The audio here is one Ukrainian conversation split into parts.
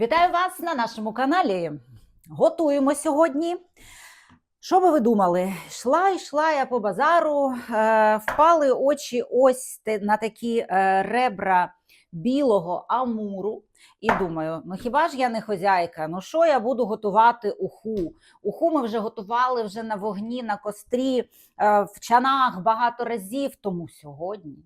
Вітаю вас на нашому каналі. Готуємо сьогодні. Що би ви думали? Йшла, йшла я по базару, е, впали очі ось на такі е, ребра білого амуру. І думаю, ну хіба ж я не хозяйка? Ну що я буду готувати уху? Уху ми вже готували вже на вогні, на кострі, е, в чанах багато разів. Тому сьогодні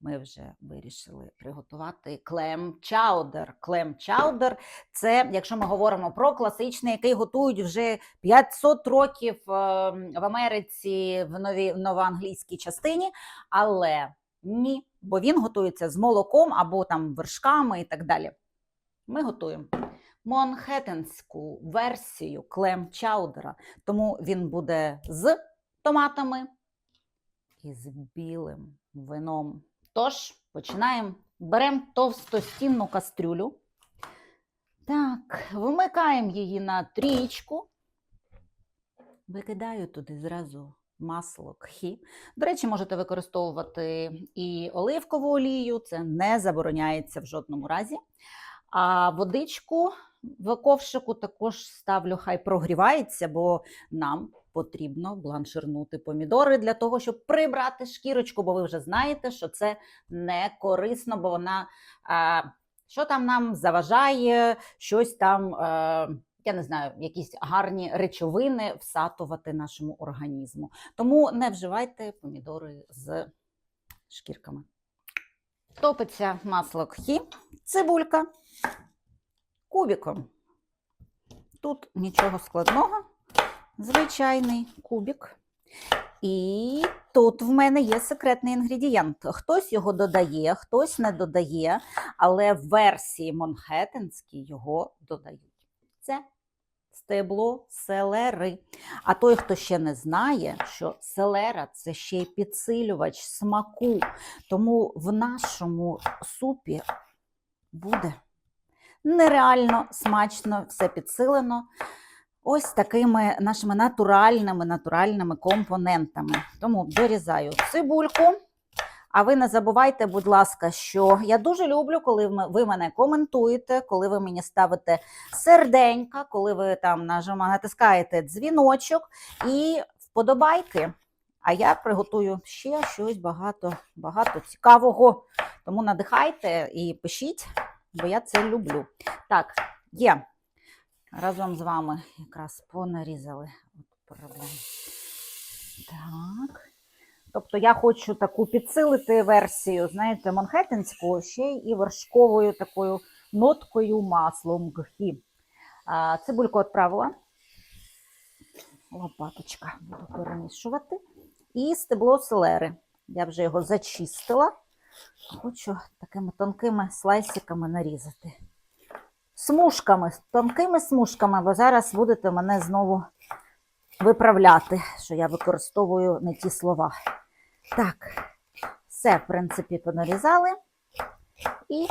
ми вже вирішили приготувати клем чаудер. Клем чаудер це, якщо ми говоримо про класичний, який готують вже 500 років е, в Америці в новій в новоанглійській частині, але ні, бо він готується з молоком або там вершками і так далі. Ми готуємо монхеттенську версію клем чаудера, тому він буде з томатами і з білим вином. Тож, починаємо. Беремо товстостінну кастрюлю. Так, вимикаємо її на трічку. Викидаю туди зразу масло кхі. До речі, можете використовувати і оливкову олію, це не забороняється в жодному разі. А водичку в ковшику також ставлю, хай прогрівається, бо нам потрібно бланширнути помідори для того, щоб прибрати шкірочку, бо ви вже знаєте, що це не корисно, бо вона а, що там нам заважає, щось там, е, я не знаю, якісь гарні речовини всатувати нашому організму. Тому не вживайте помідори з шкірками. Топиться масло кхі, цибулька кубиком. Тут нічого складного, звичайний кубик. І тут в мене є секретний інгредієнт. Хтось його додає, хтось не додає, але в версії Монхеттенській його додають. Це стебло селери. А той, хто ще не знає, що селера це ще й підсилювач смаку. Тому в нашому супі буде нереально смачно, все підсилено. Ось такими нашими натуральними натуральними компонентами. Тому дорізаю цибульку. А ви не забувайте, будь ласка, що я дуже люблю, коли ви мене коментуєте, коли ви мені ставите серденька, коли ви там натискаєте дзвіночок і вподобайки. А я приготую ще щось багато, багато цікавого. Тому надихайте і пишіть, бо я це люблю. Так, є. Разом з вами якраз понарізали. От. Так. Тобто я хочу таку підсилити версію, знаєте, манхеттенську, ще і вершковою такою ноткою маслом гхі. Цибульку відправила. Лопаточка буду перемішувати. І стебло селери. Я вже його зачистила. Хочу такими тонкими слайсиками нарізати. Смужками, тонкими смужками, бо зараз будете мене знову виправляти, що я використовую не ті слова. Так, все, в принципі, понарізали і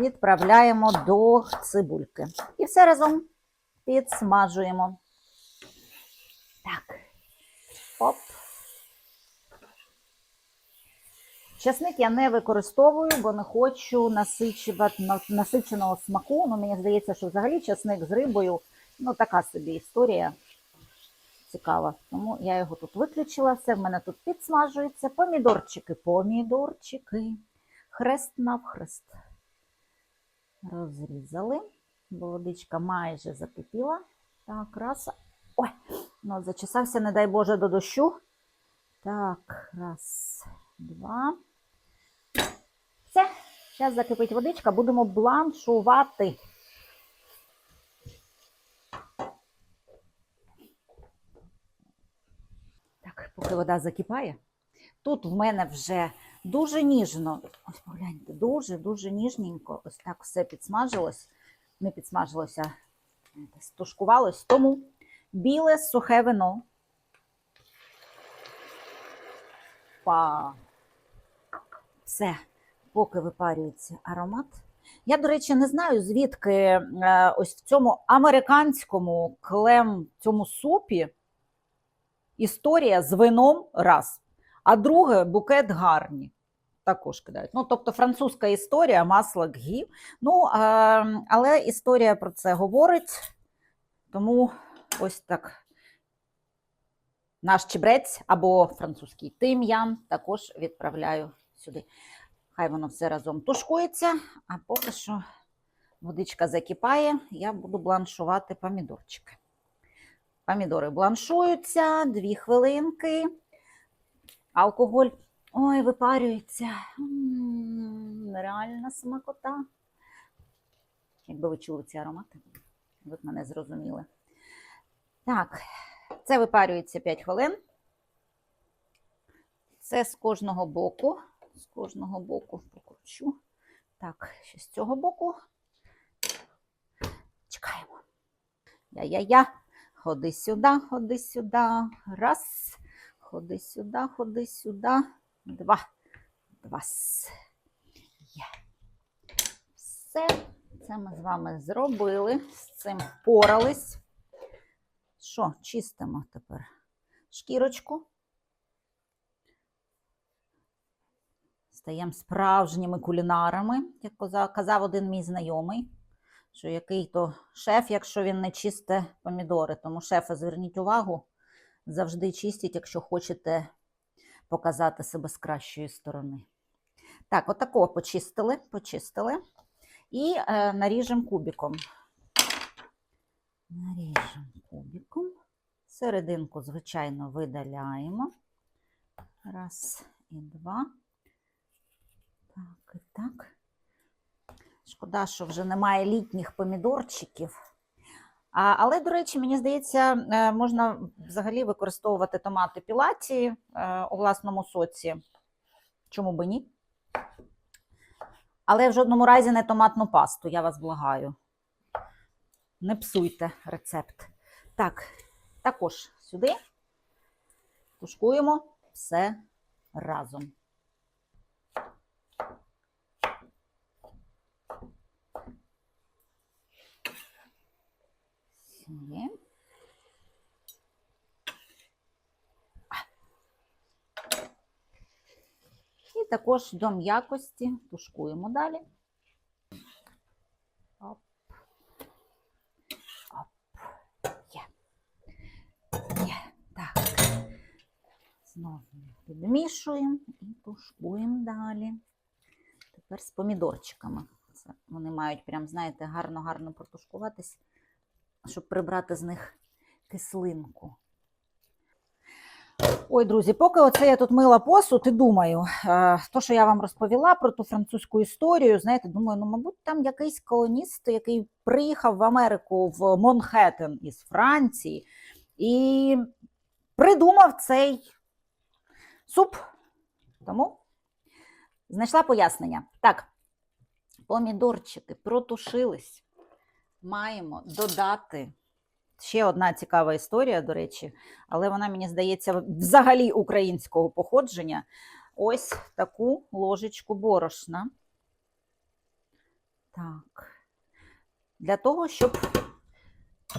відправляємо до цибульки. І все разом підсмажуємо. Так. Оп. Часник я не використовую, бо не хочу насичувати насиченого смаку. Ну, мені здається, що взагалі часник з рибою ну, така собі історія цікава. Тому я його тут виключила. Все в мене тут підсмажується. Помідорчики, помідорчики. Хрест навхрест. Розрізали, бо водичка майже закипіла. Так, раз. Ой, ну, зачесався, не дай Боже, до дощу. Так, раз, два. Зараз закипить водичка, будемо бланшувати. Так, поки вода закипає. Тут в мене вже дуже ніжно, ось погляньте, дуже-дуже ніжненько. Ось так все підсмажилось. Не підсмажилося, стушкувалось. Тому біле сухе вино. Па. Все, поки випарюється аромат. Я, до речі, не знаю, звідки е, ось в цьому американському клем, цьому супі історія з вином раз, а друге букет гарні. також кидають. Ну, тобто французька історія, масло гі. Ну, е, але історія про це говорить, тому ось так. Наш чебрець або французький тим'ян також відправляю сюди. Хай воно все разом тушкується, а поки що водичка закипає, я буду бланшувати помідорчики. Помідори бланшуються, дві хвилинки. Алкоголь ой, випарюється. М, Нереальна смакота. Якби ви чули ці аромати, ви б мене зрозуміли. Так, це випарюється 5 хвилин. Це з кожного боку. З кожного боку покручу. Так, ще з цього боку. Чекаємо. Я-я-я. Ходи сюди, ходи сюди. Раз. Ходи сюди, ходи сюди. Два. Два. Є. Все. Це ми з вами зробили. З цим впорались. Що, чистимо тепер шкірочку. Стаємо справжніми кулінарами, як казав один мій знайомий, що який то шеф, якщо він не чисте помідори. Тому шефи, зверніть увагу, завжди чистіть, якщо хочете показати себе з кращої сторони. Так, отако почистили, почистили. І е, наріжемо кубиком. Наріжемо кубиком. Серединку, звичайно, видаляємо. Раз і два. Так, і так. Шкода, що вже немає літніх помідорчиків. А, але, до речі, мені здається, е, можна взагалі використовувати томати пілаті е, у власному соці. Чому би ні? Але в жодному разі не томатну пасту, я вас благаю. Не псуйте рецепт. Так, також сюди тушкуємо все разом. Сюди. І також до м'якості тушкуємо далі. Оп. Оп. Є. Так. Знову підмішуємо і тушкуємо далі. Тепер з помідорчиками. Це вони мають прям, знаєте, гарно-гарно протушкуватись, щоб прибрати з них кислинку. Ой, друзі, поки оце я тут мила посуд і думаю, е, то, що я вам розповіла про ту французьку історію, знаєте, думаю, ну, мабуть, там якийсь колоніст, який приїхав в Америку в Монхеттен із Франції і придумав цей суп. Тому знайшла пояснення. Так, помідорчики протушились. Маємо додати. Ще одна цікава історія, до речі, але вона, мені здається, взагалі українського походження. Ось таку ложечку борошна. Так. Для того, щоб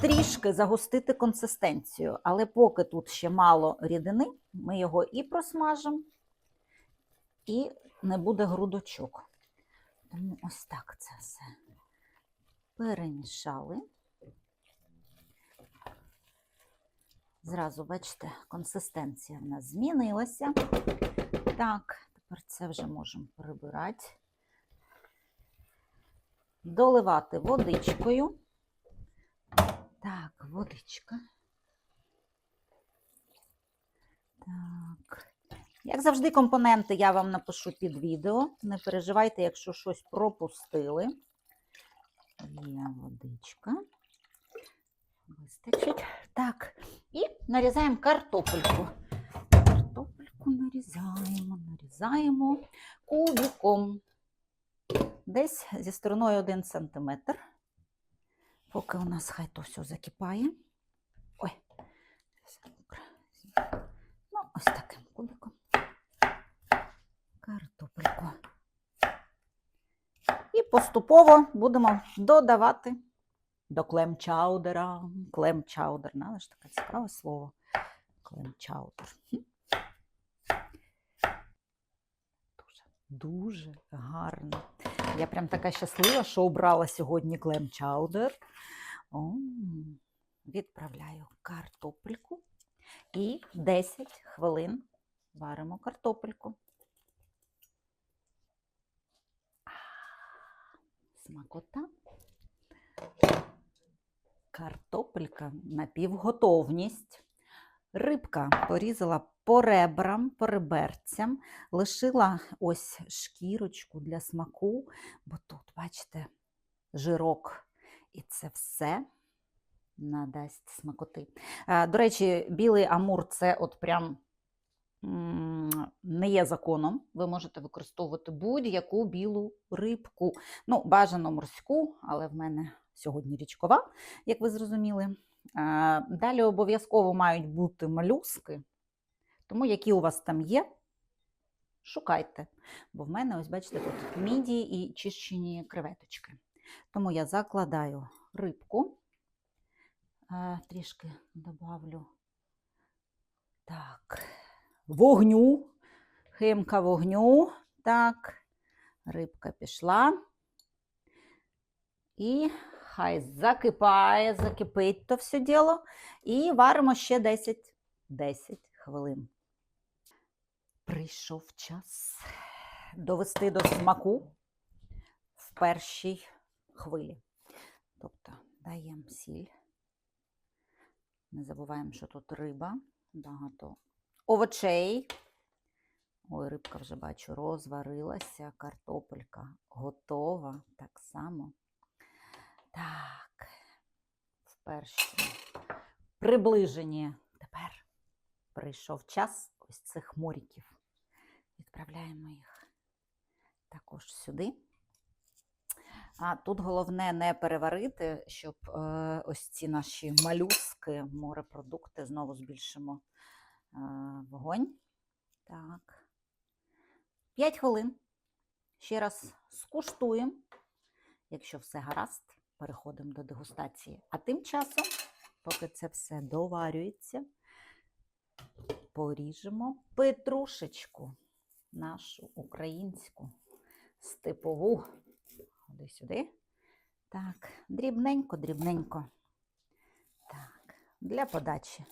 трішки загустити консистенцію. Але поки тут ще мало рідини, ми його і просмажимо, і не буде грудочок. Тому ось так це все перемішали. Зразу, бачите, консистенція в нас змінилася. Так, тепер це вже можемо прибирати. Доливати водичкою. Так, водичка. Так. Як завжди, компоненти я вам напишу під відео. Не переживайте, якщо щось пропустили. Є водичка. Вистачить. Так, і нарізаємо картопельку. Картопельку нарізаємо, нарізаємо кубиком. Десь зі стороною 1 см. Поки у нас хай то все закипає. Ой. Ну, ось таким кубиком. Картопельку. І поступово будемо додавати до клем-чаудера. Клем-чаудер, але ж таке цікаве слово. Клем-чаудер. Дуже дуже гарно. Я прям така щаслива, що обрала сьогодні клем чаудер. О, відправляю картопельку і 10 хвилин варимо картопельку. Смакота. Картопелька на півготовність. Рибка порізала по ребрам, по реберцям, лишила ось шкірочку для смаку, бо тут, бачите, жирок. І це все надасть смакоти. Е, До речі, білий амур це от прям не є законом. Ви можете використовувати будь-яку білу рибку. Ну, бажано морську, але в мене сьогодні річкова, як ви зрозуміли. Далі обов'язково мають бути малюски, тому які у вас там є, шукайте. Бо в мене, ось бачите, тут мідії і чищені креветочки. Тому я закладаю рибку, трішки добавлю так, вогню, химка вогню. Так, рибка пішла. І хай закипає, закипить то все діло. І варимо ще 10, 10 хвилин. Прийшов час довести до смаку в першій хвилі. Тобто даємо сіль. Не забуваємо, що тут риба, багато овочей. Ой, рибка вже бачу, розварилася, картопелька готова так само. Так, в першій приближенні тепер прийшов час ось цих моріків. Відправляємо їх також сюди. А тут головне не переварити, щоб е, ось ці наші малюски, морепродукти, знову збільшимо вогонь. Так. 5 хвилин. Ще раз скуштуємо. Якщо все гаразд, переходимо до дегустації. А тим часом, поки це все доварюється, поріжемо петрушечку, нашу українську степову. Ходи сюди. Так, дрібненько, дрібненько. Так, для подачі.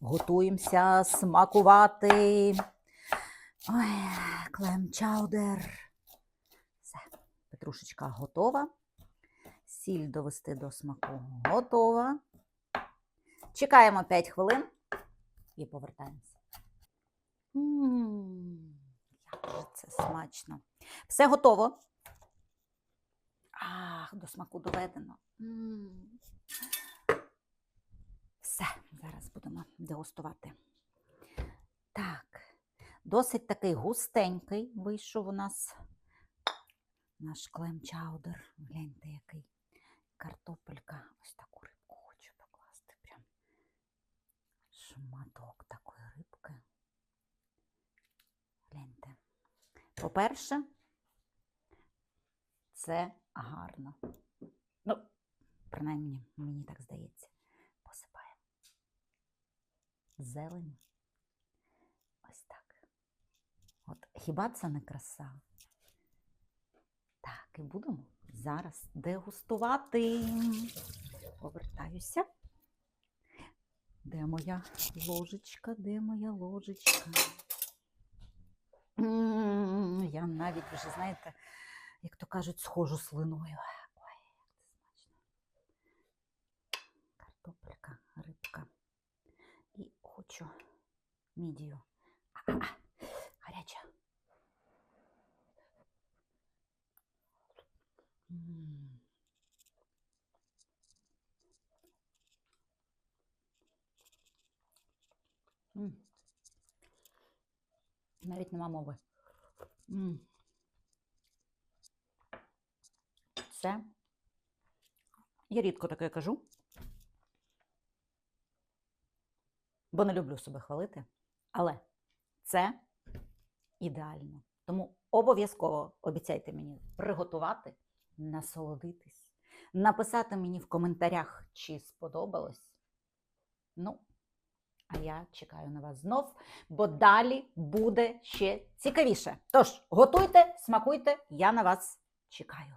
Готуємося смакувати. Ой, клем чаудер. Все, петрушечка готова. Сіль довести до смаку готова. Чекаємо 5 хвилин і повертаємося. Як же це смачно. Все готово. Ах, до смаку доведено. М. Все, зараз будемо дегустувати. Так, досить такий густенький вийшов у нас наш клем чаудер. Гляньте, який картопелька. Ось таку рибку хочу покласти. Прям шматок такої рибки. Гляньте. По-перше, це гарно. Ну, принаймні, мені так здається. Зелень. Ось так. От хіба це не краса? Так, і будемо зараз дегустувати. Повертаюся. Де моя ложечка? Де моя ложечка? Я навіть вже, знаєте, як то кажуть, схожу слиною. Ой, як це смачно. Картопелька, рибка. Хочу мідію. А-а-а, гаряча. М. М. Навіть нема мови. М. Це. Я рідко таке кажу, бо не люблю себе хвалити. Але це ідеально. Тому обов'язково обіцяйте мені приготувати, насолодитись, написати мені в коментарях, чи сподобалось. Ну, А я чекаю на вас знов, бо далі буде ще цікавіше. Тож, готуйте, смакуйте, я на вас чекаю.